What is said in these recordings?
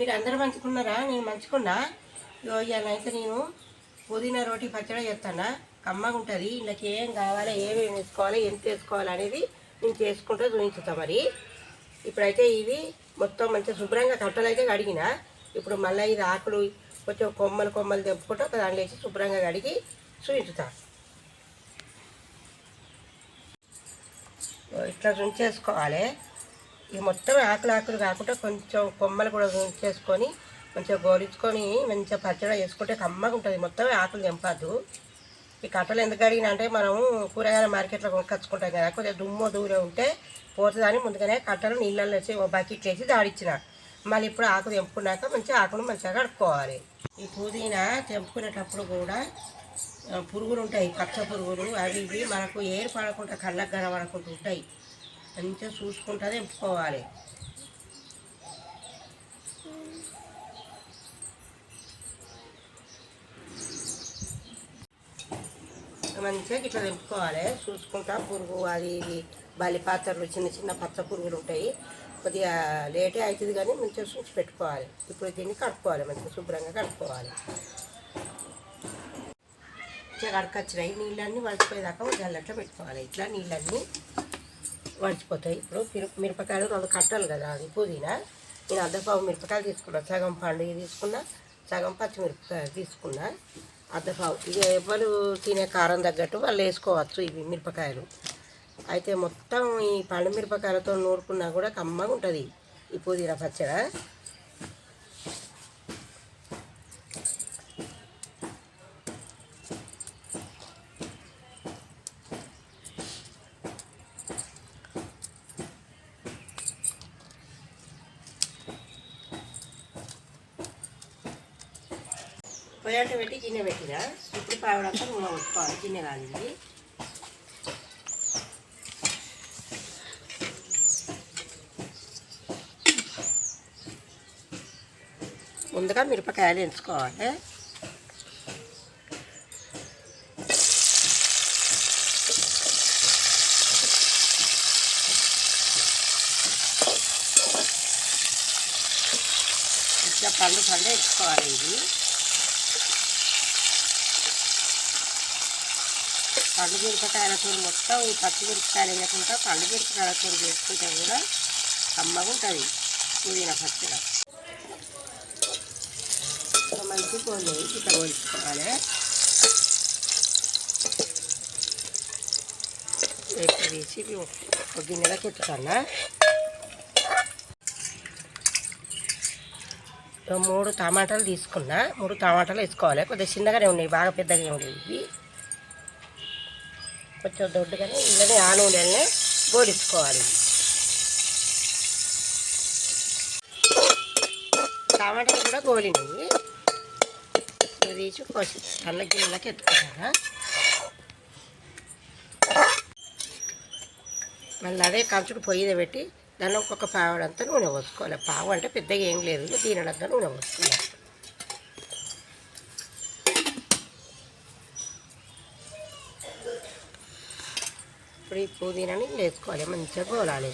మీరు అందరు మంచుకున్నారా? నేను మంచుకున్నా. ఇగో ఇవాళ అయితే నేను పుదీనా రోటి పచ్చడి చేస్తానా. కమ్మగా ఉంటుంది. ఇళ్ళకి ఏం కావాలి ఏమేమి వేసుకోవాలి ఎంత వేసుకోవాలి అనేది నేను చేసుకుంటూ చూపించుతా మరి. ఇప్పుడైతే ఇవి మొత్తం మంచిగా శుభ్రంగా కట్టలు అయితే కడిగిన. ఇప్పుడు మళ్ళీ ఇది ఆకులు కొంచెం కొమ్మలు కొమ్మలు తెంపుకుంటూ ఒక దాంట్లో వేసి శుభ్రంగా కడిగి చూపించుతా. ఇట్లా ఉంచేసుకోవాలి ఇక మొత్తం ఆకులు ఆకులు కాకుండా కొంచెం కొమ్మలు కూడా చేసుకొని మంచిగా గోరించుకొని మంచిగా పచ్చడి చేసుకుంటే కమ్మగా ఉంటుంది. మొత్తం ఆకులు తెంపద్దు. ఈ కట్టలు ఎందుకు అడిగిన అంటే మనం కూరగాయల మార్కెట్లో కొనుక్కొచ్చుకుంటాం కదా కొద్దిగా దుమ్ము దూరం ఉంటే పోతుందని ముందుగానే కట్టలు నీళ్ళల్లో వేసి ఓ బకెట్ వేసి దాడిచ్చిన. మళ్ళీ ఇప్పుడు ఆకు తెంపుకున్నాక మంచిగా ఆకును మంచిగా కడుక్కోవాలి. ఈ పుదీనా తెంపుకునేటప్పుడు కూడా పురుగులు ఉంటాయి పచ్చ పురుగులు అవి ఇవి మనకు ఏరు పడకుండా కళ్ళకు కనబడకుండా ఉంటాయి. మంచిగా చూసుకుంటా తెంపుకోవాలి మంచిగా ఇట్లా తెంపుకోవాలి. చూసుకుంటా పురుగు అది ఇది బలి పాత్రలు చిన్న చిన్న పచ్చ పురుగులు ఉంటాయి. కొద్దిగా లేటే అవుతుంది కానీ మంచిగా చూసి పెట్టుకోవాలి. ఇప్పుడు దీన్ని కడుక్కోవాలి మంచిగా శుభ్రంగా కడుక్కోవాలి. మంచిగా కడకొచ్చినాయి నీళ్ళన్నీ వడిచిపోయేదాకా జల్లట్లో పెట్టుకోవాలి. ఇట్లా నీళ్ళన్నీ మర్చిపోతాయి. ఇప్పుడు మిరప మిరపకాయలు రెండు కట్టలు కదా అది పుదీనా. నేను అర్ధపావు మిరపకాయలు తీసుకున్నా. సగం పండుగ తీసుకున్నా సగం పచ్చిమిరపకాయలు తీసుకున్నా అర్ధపావు. ఇక ఎవరు తినే కారం తగ్గట్టు వాళ్ళు వేసుకోవచ్చు ఇవి మిరపకాయలు. అయితే మొత్తం ఈ పండు మిరపకాయలతో నూరుకున్నా కూడా కమ్మగా ఉంటుంది ఈ పుదీనా పచ్చడి. పొయ్యంట పెట్టి గిన్నె పెట్టిన. ఇప్పుడు పావుడంతా నూనె కొట్టుకోవాలి గిన్నె కాలింది ముందుగా మిరపకాయలు ఎంచుకోవాలి. ఇట్లా పండు పండు ఎంచుకోవాలి ఇది. పండు కూర మొత్తం ఈ పచ్చి మిరపకాయలు వేయకుండా పండు కూర చేసుకుంటే కూడా కమ్మగా ఉంటుంది. పుదీనా పచ్చడి. మంచి కోళ్ళు ఇట్లా కోల్చుకోవాలి వేసి ఒక గిన్నెలో పెట్టుకున్నా మూడు టమాటాలు తీసుకున్నా. మూడు టమాటాలు వేసుకోవాలి. కొద్దిగా చిన్నగానే ఉన్నాయి బాగా పెద్దగా ఏమి ఇవి. కొంచెం దొడ్డుగానే ఇందులోనే ఆ నూనెలనే గోడించుకోవాలి. టమాటాలు కూడా గోలినాయి తీసి కోసి అల్ల గిన్నెలకి ఎత్తుకున్నాను మళ్ళీ అదే కంచుడు పొయ్యిద పెట్టి దాన్ని ఒక్కొక్క పావుడంతా నూనె పోసుకోవాలి. పావు అంటే పెద్దగా ఏం లేదు దీనిడంతా నూనె పోసుకోవాలి ఇప్పుడు ఈ పుదీనాని వేసుకోవాలి మంచిగా గోలాలి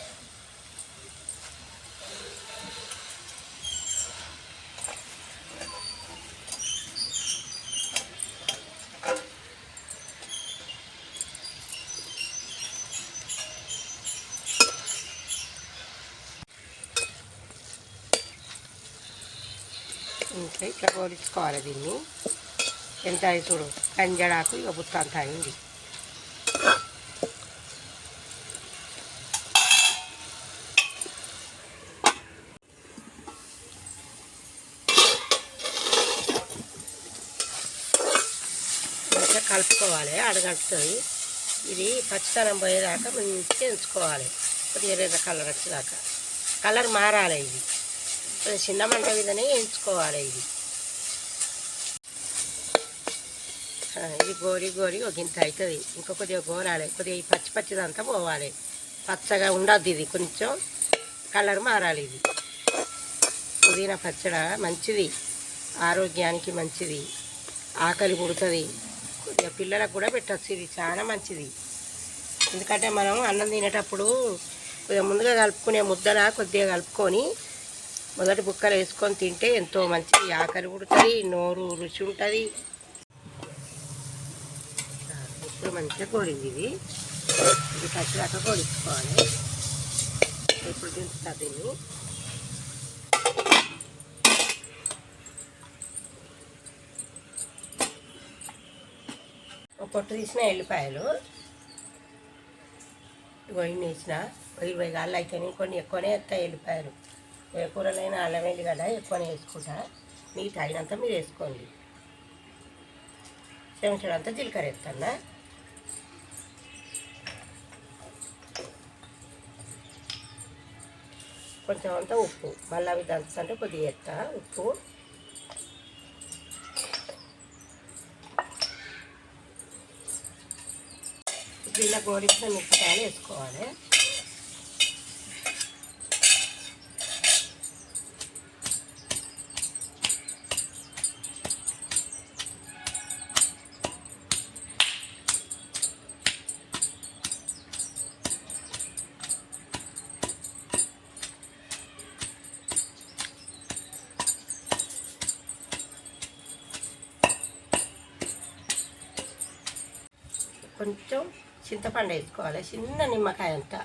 ఇంకా ఇట్లా గోలించుకోవాలి దీన్ని ఎంత అయి చూడు కంజడాకు ఇక బుత్త అంత అయింది మంచిగా కలుపుకోవాలి అడగడుతుంది ఇది పచ్చితనం పోయేదాకా మంచిగా ఎంచుకోవాలి. కొద్దిగా ఎర్ర కలర్ వచ్చేదాకా. కలర్ మారాలి ఇది. కొద్దిగా చిన్న మంట మీదనే ఎంచుకోవాలి ఇది. ఇది గోరి గోరి ఒక ఇంత అవుతుంది ఇంకా కొద్దిగా గోరాలి. కొద్దిగా ఈ పచ్చి పచ్చిదంతా పోవాలి. పచ్చగా ఉండద్దు ఇది. కొంచెం కలర్ మారాలి ఇది. పుదీనా పచ్చడి మంచిది. ఆరోగ్యానికి మంచిది. ఆకలి పుడుతుంది. ఇక పిల్లలకు కూడా పెట్టచ్చు ఇది. చాలా మంచిది. ఎందుకంటే మనం అన్నం తినేటప్పుడు కొద్దిగా ముందుగా కలుపుకునే ముద్దలా కొద్దిగా కలుపుకొని మొదటి బుక్కలు వేసుకొని తింటే ఎంతో మంచిది. ఆకలి పుడుతుంది నోరు రుచి ఉంటుంది. ఇప్పుడు మంచిగా కోడింది ఇది. ఇది పచ్చిదాకా కోడించుకోవాలి ఇప్పుడు దించుతా దీన్ని. పొట్టు తీసిన ఎల్లిపాయలు. ఇవన్నీ వేసిన ఇరవై గాళ్ళు అయితేనే కొన్ని ఎక్కువనే వేస్తాయి ఎల్లిపాయలు. ఏ కూరలైనా అల్లం వెల్లి కదా ఎక్కువనే వేసుకుంటా. మీకు తగినంత మీరు వేసుకోండి. చెంచడంతా జీలకర్ర వేస్తాను? కొంచెం అంతా ఉప్పు. మళ్ళీ అవి దంచుతుంటే కొద్దిగా వేస్తా. ఉప్పు. ఇలా గోరించిన మిరపకాయలు వేసుకోవాలి. కొంచెం చింతపండు వేసుకోవాలి. చిన్న నిమ్మకాయ అంతా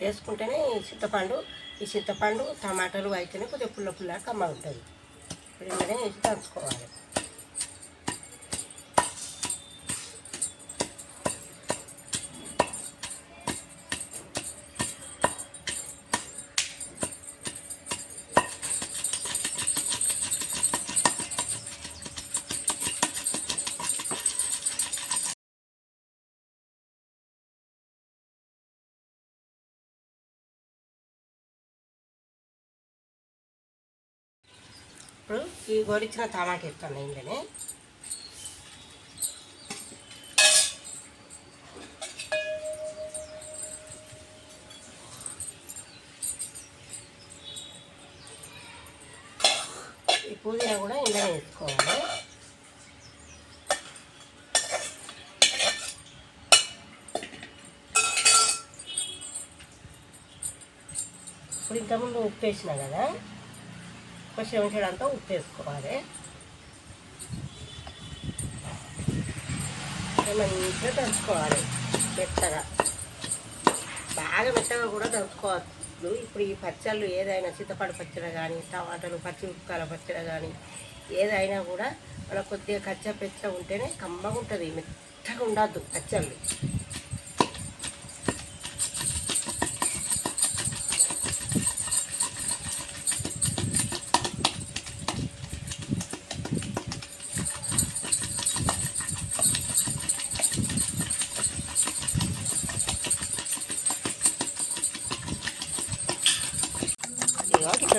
వేసుకుంటేనే చింతపండు ఈ చింతపండు టమాటాలు అయితేనే కొద్దిగా పుల్ల పుల్ల కమ్మ ఉంటుంది ఇప్పుడు ఇందులో వేసి దంచుకోవాలి. ఇప్పుడు ఈ గోడిచ్చిన టమాటా ఇస్తాను ఇందులోనే ఈ పుదీనా కూడా ఇందులో వేసుకోవాలి. ఇప్పుడు ఇంతకుముందు ఉప్పు వేసిన కదా. కొంచెం ఉంచడంతో ఉప్పు వేసుకోవాలి మంచిగా దంచుకోవాలి మెత్తగా బాగా మెత్తగా కూడా దంచుకోవద్దు ఇప్పుడు ఈ పచ్చళ్ళు ఏదైనా చింతపండు పచ్చడి కానీ టమాటాలు పచ్చి ఉప్పుకాల పచ్చడి కానీ ఏదైనా కూడా మన కొద్దిగా కచ్చ పెచ్చ ఉంటేనే కమ్మగా ఉంటుంది మెత్తగా ఉండద్దు పచ్చళ్ళు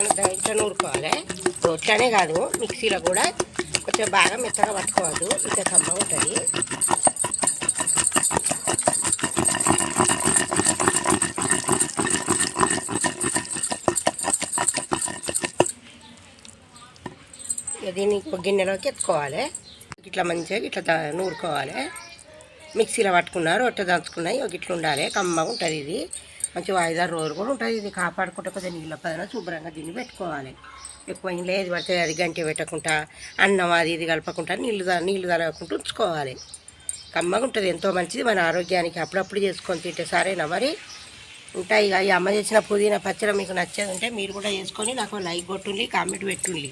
మనం ఇట్లా నూరుకోవాలి. రొట్టనే కాదు మిక్సీలో కూడా కొంచెం బాగా మెత్తగా పట్టుకోవద్దు. ఇంకా కమ్మ ఉంటుంది. దీన్ని గిన్నెలోకి ఎత్తుకోవాలి. ఇట్లా మంచిగా ఇట్లా నూరుకోవాలి. మిక్సీలో పట్టుకున్నారు రొట్టె దంచుకున్నాయి ఒక ఇట్లా ఉండాలి. కమ్మగా ఉంటుంది ఇది. మంచిగా ఐదారు రోజులు కూడా ఉంటుంది ఇది కాపాడుకుంటే కొద్దిగా నీళ్ళ పైన శుభ్రంగా దీన్ని పెట్టుకోవాలి. ఎక్కువ నీళ్ళు ఏది పడితే అది గంటి పెట్టకుండా అన్నం అది ఇది కలపకుండా నీళ్ళు నీళ్ళు తలగకుండా ఉంచుకోవాలి. కమ్మగా ఉంటుంది ఎంతో మంచిది. మన ఆరోగ్యానికి అప్పుడప్పుడు చేసుకొని తింటే సరేనా మరి? ఉంటాయి. ఇక ఈ అమ్మ చేసిన పుదీనా పచ్చడి మీకు నచ్చేది ఉంటే మీరు కూడా చేసుకొని నాకు లైక్ కొట్టుండి కామెంట్ పెట్టుండి.